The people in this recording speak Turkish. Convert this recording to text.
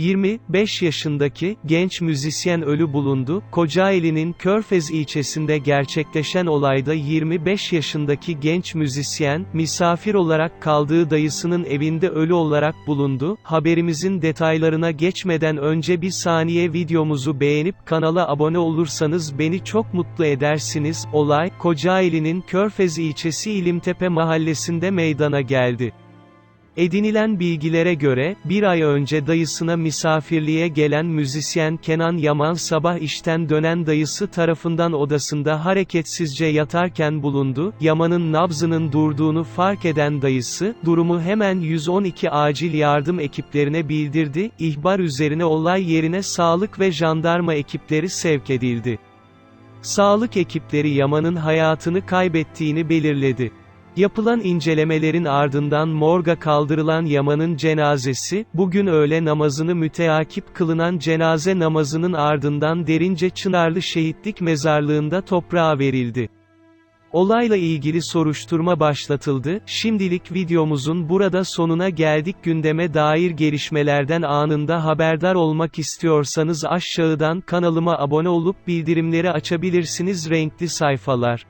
25 yaşındaki, genç müzisyen ölü bulundu. Kocaeli'nin Körfez ilçesinde gerçekleşen olayda 25 yaşındaki genç müzisyen, misafir olarak kaldığı dayısının evinde ölü olarak bulundu. Haberimizin detaylarına geçmeden önce bir saniye videomuzu beğenip kanala abone olursanız beni çok mutlu edersiniz. Olay, Kocaeli'nin Körfez ilçesi İlimtepe mahallesinde meydana geldi. Edinilen bilgilere göre, bir ay önce dayısına misafirliğe gelen müzisyen Kenan Yaman sabah işten dönen dayısı tarafından odasında hareketsizce yatarken bulundu, Yaman'ın nabzının durduğunu fark eden dayısı, durumu hemen 112 acil yardım ekiplerine bildirdi, ihbar üzerine olay yerine sağlık ve jandarma ekipleri sevk edildi. Sağlık ekipleri Yaman'ın hayatını kaybettiğini belirledi. Yapılan incelemelerin ardından morga kaldırılan Yaman'ın cenazesi, bugün öğle namazını müteakip kılınan cenaze namazının ardından derince Çınarlı Şehitlik Mezarlığında toprağa verildi. Olayla ilgili soruşturma başlatıldı, şimdilik videomuzun burada sonuna geldik gündeme dair gelişmelerden anında haberdar olmak istiyorsanız aşağıdan kanalıma abone olup bildirimleri açabilirsiniz renkli sayfalar.